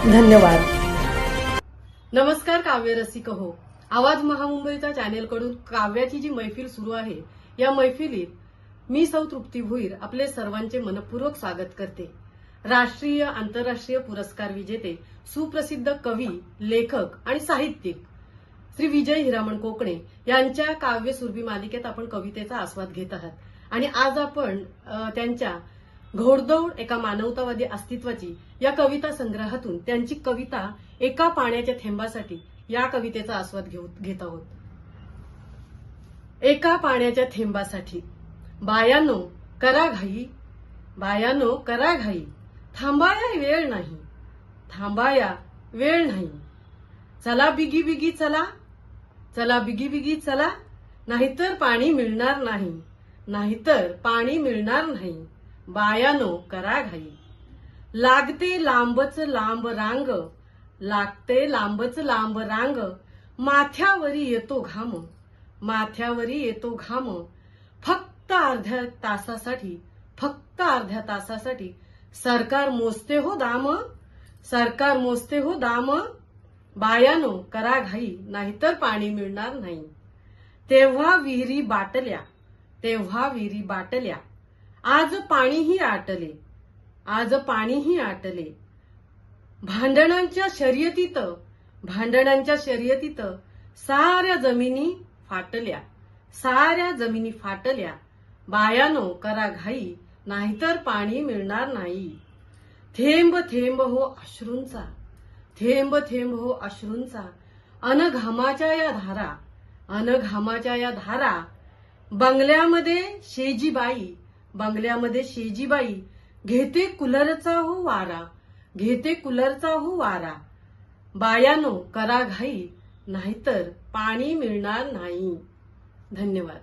धन्यवाद. नमस्कार काव्य रसिक हो आवाज महामुंबईच्या चॅनेलकडून काव्याची जी मैफिल सुरू आहे या मैफिलीत मी सौ तृप्ती भुईर आपले सर्वांचे मनपूर्वक स्वागत करते. राष्ट्रीय आंतरराष्ट्रीय पुरस्कार विजेते सुप्रसिद्ध कवी लेखक आणि साहित्यिक श्री विजय हिरामण कोकणे यांच्या काव्य सुरभी मालिकेत आपण कवितेचा आस्वाद घेत आहात. आणि आज आपण त्यांच्या घोडदौड एका मानवतावादी अस्तित्वाची या कविता संग्रहातून त्यांची कविता एका पाण्याच्या थेंबासाठी या कवितेचा आस्वाद घेऊ घेत आहोत. एका पाण्याच्या थेंबासाठी. बायानो करा घाई. बायानो करा घाई. थांबाया वेळ नाही. थांबाया वेळ नाही. चला बिगी बिगी चला. चला बिगी बिगी चला. नाहीतर पाणी मिळणार नाही. नाहीतर पाणी मिळणार नाही. बायानो करा घाई. लागते लांबच लांब रांग लागते लांबच लांब रांग माथ्यावरी येतो घाम माथ्यावरी येतो घाम. फक्त अर्ध्या तासासाठी फक्त अर्ध्या तासासाठी सरकार मोजते हो दाम सरकार मोजते हो दाम. बायानो करा घाई नाहीतर पाणी मिळणार नाही. तेव्हा विहिरी बाटल्या तेव्हा विहिरी बाटल्या. आज पाणीही आटले. आज पाणीही आटले. भांडणांच्या शर्यतीत भांडणांच्या शर्यतीत साऱ्या जमिनी फाटल्या. साऱ्या जमिनी फाटल्या. बायानो करा घाई नाहीतर पाणी मिळणार नाही. थेंब थेंब हो अश्रूंचा. थेंब थेंब हो अश्रूंचा. अन घामाच्या या धारा. अन घामाच्या या धारा. बंगल्यामध्ये शेजीबाई बंगल्यामध्ये शेजीबाई घेते कुलरचा हो वारा घेते कुलरचा हो वारा बायानो करा घाई नाहीतर पाणी मिळणार नाही. धन्यवाद.